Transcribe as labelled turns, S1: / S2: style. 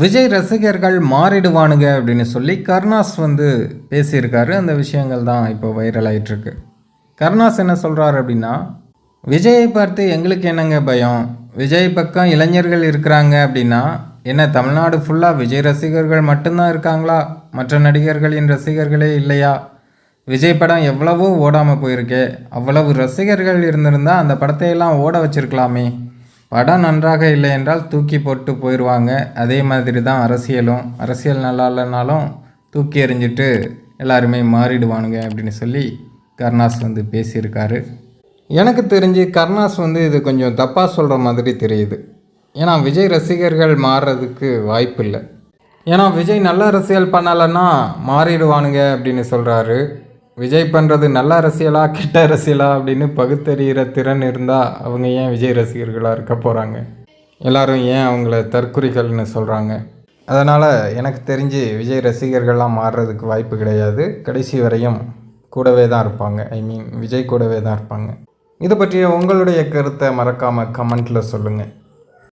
S1: விஜய் ரசிகர்கள் மாறிடுவானுங்க அப்படின்னு சொல்லி கருணாஸ் வந்து பேசியிருக்காரு. அந்த விஷயங்கள் தான் இப்போ வைரல் ஆயிட்டிருக்கு. கருணாஸ் என்ன சொல்கிறாரு அப்படின்னா விஜயை பார்த்து எங்களுக்கு என்னங்க பயம்? விஜய் பக்கம் இளைஞர்கள் இருக்கிறாங்க அப்படின்னா என்ன தமிழ்நாடு ஃபுல்லாக விஜய் ரசிகர்கள் மட்டும்தான் இருக்காங்களா? மற்ற நடிகர்களின் ரசிகர்களே இல்லையா? விஜய் படம் எவ்வளவோ ஓடாமல் போயிருக்கே. அவ்வளவு ரசிகர்கள் இருந்திருந்தால் அந்த படத்தையெல்லாம் ஓட வச்சிருக்கலாமே. படம் நன்றாக இல்லை என்றால் தூக்கி போட்டு போயிடுவாங்க அதே மாதிரி தான் அரசியலும். அரசியல் நல்லா இல்லைனாலும் தூக்கி எறிஞ்சிட்டு எல்லாருமே மாறிடுவானுங்க அப்படின்னு சொல்லி கருணாஸ் வந்து பேசியிருக்காரு. எனக்கு தெரிஞ்சு கருணாஸ் வந்து இது கொஞ்சம் தப்பாக சொல்கிற மாதிரி தெரியுது. ஏன்னா விஜய் ரசிகர்கள் மாறுறதுக்கு வாய்ப்பு இல்லை ஏன்னா விஜய் நல்ல அரசியல் பண்ணலைன்னா மாறிடுவானுங்க அப்படின்னு சொல்கிறாரு விஜய் பண்ணுறது நல்ல அரசியலா கெட்ட அரசியலா அப்படின்னு பகுத்தறிகிற திறன் இருந்தால் அவங்க ஏன் விஜய் ரசிகர்களாக இருக்க போகிறாங்க எல்லாரும் ஏன் அவங்கள தற்குறிகள்னு சொல்கிறாங்க அதனால் எனக்கு தெரிஞ்சு விஜய் ரசிகர்கள்லாம் மாறுறதுக்கு வாய்ப்பு கிடையாது. கடைசி வரையும் கூடவே தான் இருப்பாங்க. ஐ மீன் விஜய் கூடவே தான் இருப்பாங்க. இதை பற்றிய உங்களுடைய கருத்தை மறக்காமல் கமெண்ட்டில் சொல்லுங்கள்